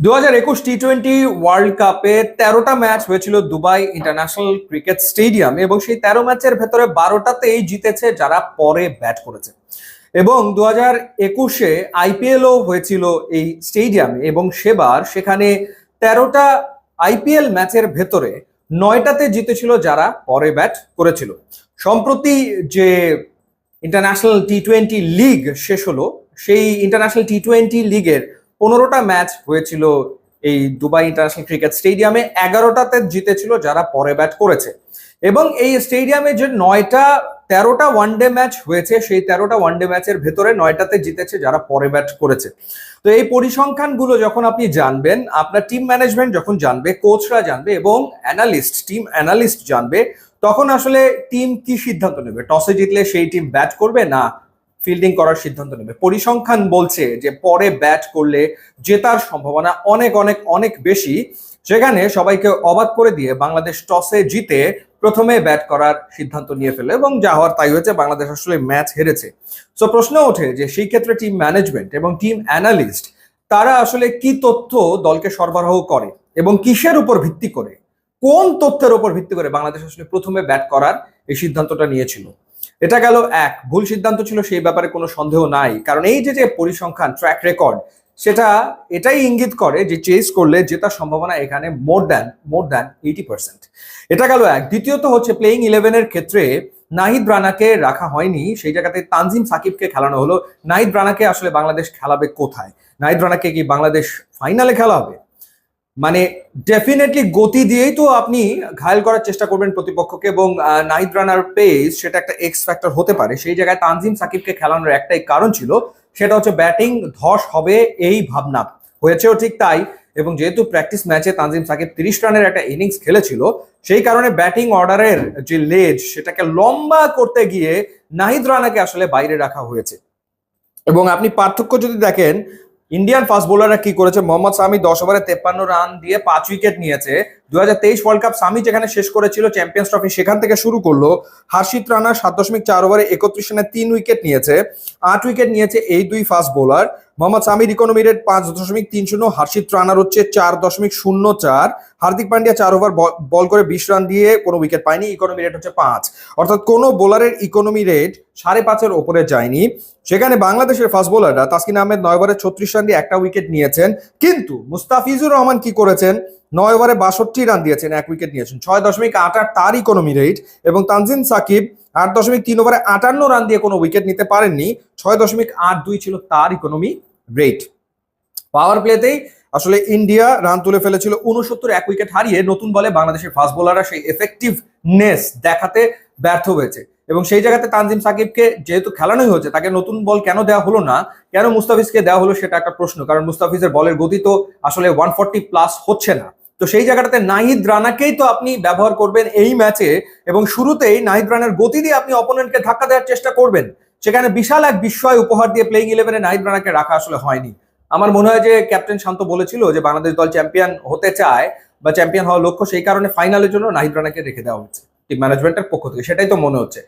দু একুশ টি ওয়ার্ল্ড কাপে তেরোটা ম্যাচ হয়েছিল দুবাই ইন্টারন্যাশনাল ক্রিকেট স্টেডিয়াম এবং সেই তেরো ম্যাচের ভেতরে বারোটাতেই জিতেছে যারা পরে ব্যাট করেছে। এবং দু হাজার একুশে আইপিএলও হয়েছিল এই স্টেডিয়ামে এবং সেবার সেখানে তেরোটা আইপিএল ম্যাচের ভেতরে নয়টাতে জিতেছিল যারা পরে ব্যাট করেছিল। সম্প্রতি যে ইন্টারন্যাশনাল টি টোয়েন্টি লিগ শেষ হলো, সেই ইন্টারন্যাশনাল টি টোয়েন্টি লিগের পনেরোটা ম্যাচ হয়েছিল এই দুবাই ইন্টারন্যাশনাল ক্রিকেট স্টেডিয়ামে, এগারোটাতে জিতেছিল যারা পরে ব্যাট করেছে। এবং এই স্টেডিয়ামে যে নয়টা, তেরোটা ওয়ানডে ম্যাচ হয়েছে, সেই তেরোটা ওয়ানডে ম্যাচের ভেতরে নয়টাতে জিতেছে যারা পরে ব্যাট করেছে। তো এই পরিসংখ্যানগুলো যখন আপনি জানবেন, আপনার টিম ম্যানেজমেন্ট যখন জানবে, কোচরা জানবে এবং অ্যানালিস্ট, টিম অ্যানালিস্ট জানবে, তখন আসলে টিম কি সিদ্ধান্ত নেবে? টসে জিতলে সেই টিম ব্যাট করবে না ফিল্ডিং করার সিদ্ধান্ত নেবে। পরিসংখ্যান বলছে যে পরে ব্যাট করলে জেতার সম্ভাবনা অনেক অনেক অনেক বেশি। সেখানে সবাইকে অবাক করে দিয়ে বাংলাদেশ টসে জিতে প্রথমে ব্যাট করার সিদ্ধান্ত নিয়ে ফেলে এবং যা হওয়ার তাই হয়েছে, বাংলাদেশ আসলে ম্যাচ হেরেছে। সো প্রশ্ন ওঠে যে সেই ক্ষেত্রে টিম ম্যানেজমেন্ট এবং টিম অ্যানালিস্ট তারা আসলে কি তথ্য দলকে সরবরাহ করে এবং কিসের উপর ভিত্তি করে? কোন তথ্যের উপর ভিত্তি করে বাংলাদেশ আসলে প্রথমে ব্যাট করার এই সিদ্ধান্তটা নিয়েছিল? এটা গেল এক। ভুল সিদ্ধান্ত ছিল, সেই ব্যাপারে কোনো সন্দেহ নাই। কারণ এই যে যে পরিসংখ্যান ট্র্যাক রেকর্ড সেটা এটাই ইঙ্গিত করে যে চেস করলে জেতার সম্ভাবনা এখানে more than more than eighty percent এটা গেল এক। দ্বিতীয়ত হচ্ছে প্লেইং ইলেভেনের ক্ষেত্রে নাহিদ রানাকে রাখা হয়নি। সেই জায়গাতে তানজিম সাকিবকে খেলানো হলো। নাহিদ রানাকে আসলে বাংলাদেশ খেলাবে কোথায়? নাহিদ রানাকে কি বাংলাদেশ ফাইনালে খেলা হবে? মানে ডেফিনেটলি গতি দিয়েই তো আপনি ঘায়ল করার চেষ্টা করবেন প্রতিপক্ষকে এবং নাহিদ রানার পেস সেটা একটা এক্স ফ্যাক্টর হতে পারে। সেই জায়গায় তানজিম সাকিবকে খেলানোর একটাই কারণ ছিল, সেটা হচ্ছে ব্যাটিং ধস হবে এই ভাবনা। হয়েছেও ঠিক তাই, এবং যেহেতু প্র্যাকটিস ম্যাচে তানজিম সাকিব তিরিশ রানের একটা ইনিংস খেলেছিল, সেই কারণে ব্যাটিং অর্ডারের যে লেজ সেটাকে লম্বা করতে গিয়ে নাহিদ রানাকে আসলে বাইরে রাখা হয়েছে। এবং আপনি পার্থক্য যদি দেখেন ইন্ডিয়ান ফাস্ট বোলাররা কি করেছে? মোহাম্মদ সামি দশ ওভারে তেপ্পান্ন রান দিয়ে পাঁচ উইকেট নিয়েছে। দু হাজার তেইশ ওয়ার্ল্ড কাপ সামি যেখানে শেষ করেছিল চ্যাম্পিয়ন্স ট্রফি সেখান থেকে শুরু করল হার্ষিত রানা সাত দশমিক চার ওভারে একত্রিশ রানে তিন উইকেট নিয়েছে। আট উইকেট নিয়েছে এই দুই ফাস্ট বোলার মোহাম্মদ সামির ইকোনমি রেট পাঁচ দশমিক তিন শূন্য, হার্ষিত রানার হচ্ছে চার দশমিক শূন্য চার। হার্দিক পান্ডিয়া চার ওভার বল করে বিশ রান দিয়ে কোনো উইকেট পায়নি ইকোনমি রেট হচ্ছে পাঁচ। অর্থাৎ কোনো বোলারের ইকোনমি রেট সাড়ে পাঁচের ওপরে যায়নি। সেখানে বাংলাদেশের ফাস্ট বোলাররা তাসকিন আহমেদ নয় ওভারে ছত্রিশ রান দিয়ে একটা উইকেট নিয়েছেন। কিন্তু মুস্তাফিজুর রহমান কি করেছেন? নয় ওভারে বাষট্টি রান দিয়েছেন, এক উইকেট নিয়েছেন। ছয় দশমিক আট আট তার ইকোনমি রেট এবং তানজিন সাকিব আট দশমিক তিন ওভারে আটান্ন রান দিয়ে কোনো উইকেট নিতে পারেননি। ছয় দশমিক আট দুই ছিল তার ইকোনমি রেট পাওয়ার প্লেতেই আসলে ইন্ডিয়া রান তুলে ফেলেছিল উনসত্তর এক উইকেট হারিয়ে নতুন বলে বাংলাদেশের ফাস্ট বোলাররা সেই এফেক্টিভনেস দেখাতে ব্যর্থ হয়েছে। এবং সেই জায়গাতে তানজিম সাকিবকে যেহেতু খেলানোই হয়েছে, তাকে নতুন বল কেন দেওয়া হলো না, কেন মুস্তাফিজকে দেওয়া হলো সেটা একটা প্রশ্ন। কারণ মুস্তাফিজের বলের গতি তো আসলে ওয়ান ফর্টি প্লাস হচ্ছে না। তো সেই জায়গাটাতে নাহিদ রানাকেই তো আপনি ব্যবহার করবেন এই ম্যাচে এবং শুরুতেই নাহিদ রানার গতি দিয়ে আপনি অপোনেন্টকে ধাক্কা দেওয়ার চেষ্টা করবেন। সেখানে বিশাল এক বিস্ময় উপহার দিয়ে প্লেইং ইলেভেনে নাহিদ রানাকে রাখা আসলে হয়নি। আমার মনে হয় যে ক্যাপ্টেন শান্ত বলেছিল যে বাংলাদেশ দল চ্যাম্পিয়ন হতে চায় বা চ্যাম্পিয়ন হওয়ার লক্ষ্য সেই কারণে ফাইনালের জন্য নাহিদ রানাকে রেখে দেওয়া হচ্ছে টিম ম্যানেজমেন্টের পক্ষ থেকে, সেটাই তো মনে হচ্ছে।